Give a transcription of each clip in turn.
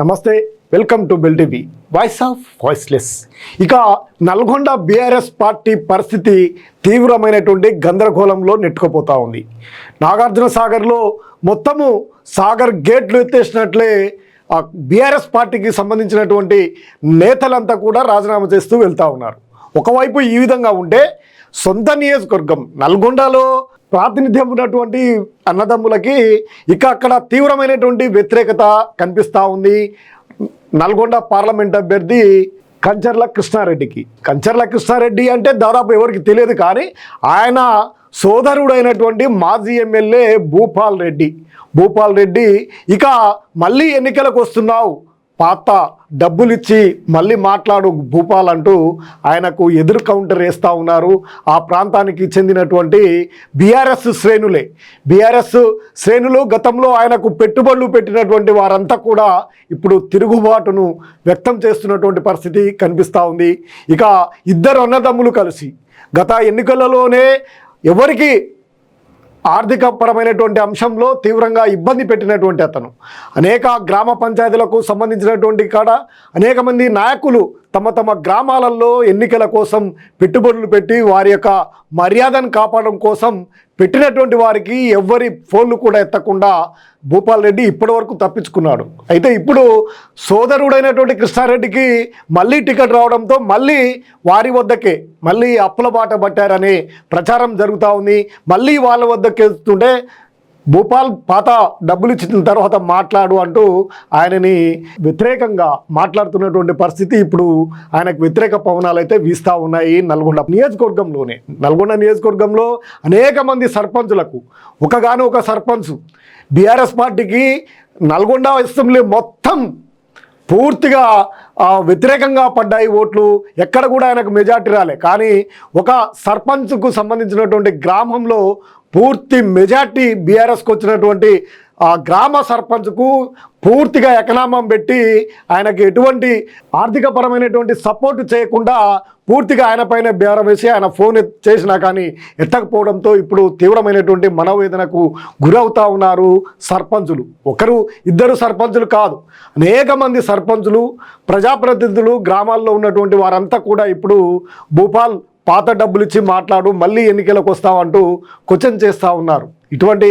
నమస్తే welcome to Bell TV. Voice of voiceless ఇక Nalgonda BRS party పరిస్థితి తీవ్రమైనటువంటి గందరగోళంలో నెట్టుకుపోతూ ఉంది. నాగార్జున సాగర్లో మొత్తము సాగర్ గేట్లు ఎత్తేసినట్లే ఆ బీఆర్ఎస్ పార్టీకి సంబంధించినటువంటి నేతలంతా కూడా రాజీనామా చేస్తూ వెళ్తూ ఉన్నారు. ఒకవైపు ఈ విధంగా ఉంటే సొంత నియోజకవర్గం నల్గొండలో ప్రాతినిధ్యం ఉన్నటువంటి అన్నదమ్ములకి ఇక అక్కడ తీవ్రమైనటువంటి వ్యతిరేకత కనిపిస్తూ ఉంది. నల్గొండ పార్లమెంట్ అభ్యర్థి కంచర్ల కృష్ణారెడ్డికి. కంచర్ల కృష్ణారెడ్డి అంటే దాదాపు ఎవరికి తెలియదు కానీ ఆయన సోదరుడైనటువంటి మాజీ ఎమ్మెల్యే భూపాల్ రెడ్డి. భూపాల్ రెడ్డి ఇక మళ్ళీ ఎన్నికలకు వస్తున్నావు. పాత డబ్బులు ఇచ్చి మళ్ళీ మాట్లాడు భూపాల్ అంటూ ఆయనకు ఎదురు కౌంటర్ వేస్తూ ఉన్నారు. ఆ ప్రాంతానికి చెందినటువంటి బీఆర్ఎస్ శ్రేణులే. బీఆర్ఎస్ శ్రేణులు గతంలో ఆయనకు పెట్టుబడులు పెట్టినటువంటి వారంతా కూడా ఇప్పుడు తిరుగుబాటును వ్యక్తం చేస్తున్నటువంటి పరిస్థితి కనిపిస్తూ ఉంది. ఇక ఇద్దరు అన్నదమ్ములు కలిసి గత ఎన్నికలలోనే ఎవరికి ఆర్థిక పరమైనటువంటి అంశంలో తీవ్రంగా ఇబ్బంది పెట్టినటువంటి అతను. అనేక గ్రామ పంచాయతీలకు సంబంధించినటువంటి కాడ అనేక మంది నాయకులు తమ తమ గ్రామాలలో ఎన్నికల కోసం పెట్టుబడులు పెట్టి వారి యొక్క మర్యాదను కాపాడడం కోసం పెట్టినటువంటి వారికి ఎవ్వరి ఫోన్లు కూడా ఎత్తకుండా భూపాల్ రెడ్డి ఇప్పటివరకు తప్పించుకున్నాడు. అయితే ఇప్పుడు సోదరుడైనటువంటి కృష్ణారెడ్డికి మళ్ళీ టికెట్ రావడంతో మళ్ళీ వారి వద్దకే మళ్ళీ అప్పుల బాట పట్టారనే ప్రచారం జరుగుతూ ఉంది. మళ్ళీ వాళ్ళ వద్దకు వెళ్తుంటే భూపాల్ పాత డబ్బులు ఇచ్చిన తర్వాత మాట్లాడు అంటూ ఆయనని వ్యతిరేకంగా మాట్లాడుతున్నటువంటి పరిస్థితి ఇప్పుడు ఆయనకు వ్యతిరేక పవనాలు అయితే వీస్తూ ఉన్నాయి నల్గొండ నియోజకవర్గంలోనే. నల్గొండ నియోజకవర్గంలో అనేక మంది సర్పంచులకు ఒకగాను ఒక సర్పంచ్ బీఆర్ఎస్ పార్టీకి నల్గొండ అసెంబ్లీ మొత్తం పూర్తిగా వ్యతిరేకంగా పడ్డాయి ఓట్లు. ఎక్కడ కూడా ఆయనకు మెజార్టీ రాలే. కానీ ఒక సర్పంచ్కు సంబంధించినటువంటి గ్రామంలో పూర్తి మెజార్టీ బీఆర్ఎస్కి వచ్చినటువంటి ఆ గ్రామ సర్పంచ్కు పూర్తిగా ఎకనామం పెట్టి ఆయనకి ఎటువంటి ఆర్థిక పరమైనటువంటి సపోర్ట్ చేయకుండా పూర్తిగా ఆయన పైన బేరం వేసి ఆయన ఫోన్ చేసినా కానీ ఎత్తకపోవడంతో ఇప్పుడు తీవ్రమైనటువంటి మనోవేదనకు గురవుతూ ఉన్నారు సర్పంచులు. ఒకరు ఇద్దరు సర్పంచులు కాదు అనేక మంది సర్పంచులు ప్రజాప్రతినిధులు గ్రామాల్లో ఉన్నటువంటి వారంతా కూడా ఇప్పుడు భూపాల్ పాత డబ్బులు ఇచ్చి మాట్లాడు మళ్ళీ ఎన్నికలకు వస్తామంటూ క్వశ్చన్ చేస్తూ ఉన్నారు. ఇటువంటి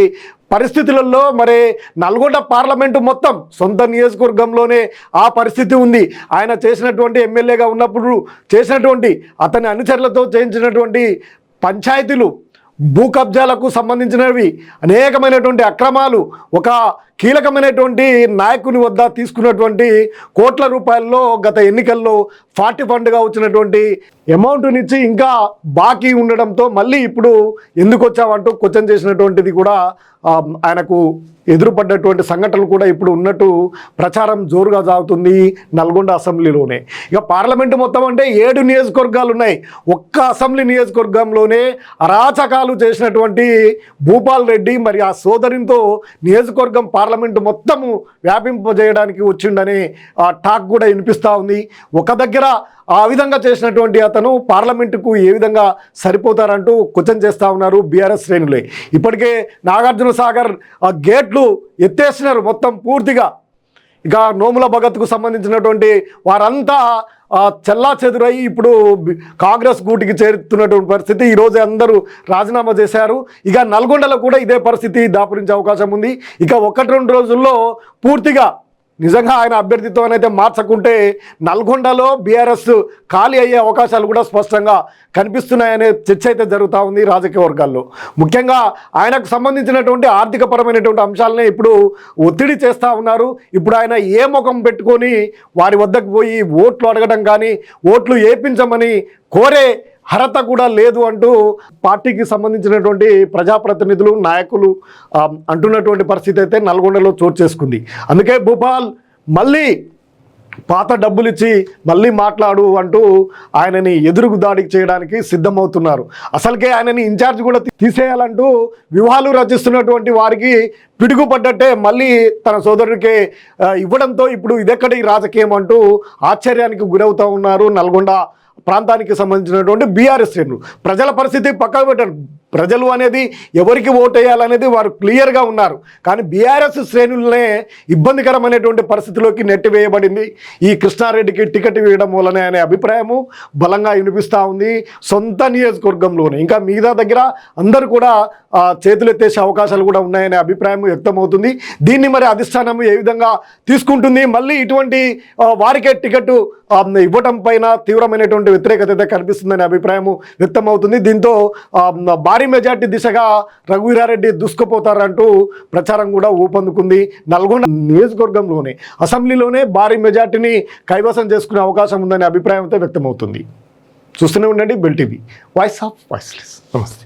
పరిస్థితులలో మరి నల్గొండ పార్లమెంటు మొత్తం సొంత నియోజకవర్గంలోనే ఆ పరిస్థితి ఉంది. ఆయన చేసినటువంటి ఎమ్మెల్యేగా ఉన్నప్పుడు చేసినటువంటి అతని అనుచరులతో చేయించినటువంటి పంచాయతీలు భూ కబ్జాలకు సంబంధించినవి అనేకమైనటువంటి అక్రమాలు ఒక కీలకమైనటువంటి నాయకుని వద్ద తీసుకున్నటువంటి కోట్ల రూపాయల్లో గత ఎన్నికల్లో ఫార్టీ ఫండ్గా వచ్చినటువంటి అమౌంట్నిచ్చి ఇంకా బాకీ ఉండడంతో మళ్ళీ ఇప్పుడు ఎందుకు వచ్చావంటూ క్వశ్చన్ చేసినటువంటిది కూడా ఆయనకు ఎదురుపడ్డటువంటి సంఘటనలు కూడా ఇప్పుడు ఉన్నట్టు ప్రచారం జోరుగా సాగుతుంది నల్గొండ అసెంబ్లీలోనే. ఇక పార్లమెంటు మొత్తం అంటే ఏడు నియోజకవర్గాలు ఉన్నాయి. ఒక్క అసెంబ్లీ నియోజకవర్గంలోనే అరాచకాలు చేసినటువంటి భూపాల్ రెడ్డి మరి ఆ సోదరితో నియోజకవర్గం పార్లమెంటు మొత్తము వ్యాపింపజేయడానికి వచ్చిండని ఆ టాక్ కూడా వినిపిస్తూ ఉంది. ఒక దగ్గర ఆ విధంగా చేసినటువంటి అతను పార్లమెంటుకు ఏ విధంగా సరిపోతారంటూ క్వశ్చన్ చేస్తూ ఉన్నారు బీఆర్ఎస్ శ్రేణులే. ఇప్పటికే నాగార్జున సాగర్ ఆ గేట్లు ఎత్తేసినారు మొత్తం పూర్తిగా. ఇక నోముల భగత్కు సంబంధించినటువంటి వారంతా చెల్లా చెదురై ఇప్పుడు కాంగ్రెస్ గూటికి చేరుతున్నటువంటి పరిస్థితి. ఈరోజు అందరూ రాజీనామా చేశారు. ఇక నల్గొండలో కూడా ఇదే పరిస్థితి దాపురించే అవకాశం ఉంది. ఇక ఒకటి రెండు రోజుల్లో పూర్తిగా నిజంగా ఆయన అభ్యర్థిత్వానైతే మార్చకుంటే నల్గొండలో బీఆర్ఎస్ ఖాళీ అయ్యే అవకాశాలు కూడా స్పష్టంగా కనిపిస్తున్నాయనే చర్చ అయితే జరుగుతూ ఉంది రాజకీయ వర్గాల్లో. ముఖ్యంగా ఆయనకు సంబంధించినటువంటి ఆర్థికపరమైనటువంటి అంశాలనే ఇప్పుడు ఒత్తిడి చేస్తూ ఉన్నారు. ఇప్పుడు ఆయన ఏ ముఖం పెట్టుకొని వారి వద్దకు పోయి ఓట్లు అడగడం కానీ ఓట్లు ఏపించమని కోరే అర్హత కూడా లేదు అంటూ పార్టీకి సంబంధించినటువంటి ప్రజాప్రతినిధులు నాయకులు అంటున్నటువంటి పరిస్థితి అయితే నల్గొండలో చోటు చేసుకుంది. అందుకే భూపాల్ మళ్ళీ పాత డబ్బులు ఇచ్చి మళ్ళీ మాట్లాడు అంటూ ఆయనని ఎదురుకు దాడికి చేయడానికి సిద్ధమవుతున్నారు. అసలుకే ఆయనని ఇన్ఛార్జ్ కూడా తీసేయాలంటూ వివాహాలు రచిస్తున్నటువంటి వారికి పిడుగుపడ్డట్టే మళ్ళీ తన సోదరుడికే ఇవ్వడంతో ఇప్పుడు ఇదెక్కడి రాజకీయం అంటూ ఆశ్చర్యానికి గురవుతూ ఉన్నారు నల్గొండ ప్రాంతానికి సంబంధించినటువంటి బీఆర్ఎస్ శ్రేణులు. ప్రజల పరిస్థితి పక్కకు పెట్టారు. ప్రజలు అనేది ఎవరికి ఓటేయాలనేది వారు క్లియర్గా ఉన్నారు. కానీ బీఆర్ఎస్ శ్రేణులనే ఇబ్బందికరమైనటువంటి పరిస్థితిలోకి నెట్టివేయబడింది. ఈ కృష్ణారెడ్డికి టికెట్ ఇవ్వడం వల్లనే అనే అభిప్రాయము బలంగా వినిపిస్తూ ఉంది. సొంత నియోజకవర్గంలోనే. ఇంకా మిగతా దగ్గర అందరూ కూడా చేతులెత్తేసే అవకాశాలు కూడా ఉన్నాయనే అభిప్రాయం వ్యక్తమవుతుంది. దీన్ని మరి అధిష్టానం ఏ విధంగా తీసుకుంటుంది? మళ్ళీ ఇటువంటి వారికే టికెట్ ఇవ్వటం పైన తీవ్రమైనటువంటి వ్యతిరేకత అయితే కనిపిస్తుందనే అభిప్రాయం వ్యక్తమవుతుంది. దీంతో భారీ మెజార్టీ దిశగా రఘువీరారెడ్డి దూసుకుపోతారంటూ ప్రచారం కూడా ఊపందుకుంది. నల్గొండ నియోజకవర్గంలోనే అసెంబ్లీలోనే భారీ మెజార్టీని కైవసం చేసుకునే అవకాశం ఉందనే అభిప్రాయం అయితే వ్యక్తమవుతుంది. చూస్తూనే ఉండండి Bell TV. Voice of voiceless. నమస్తే.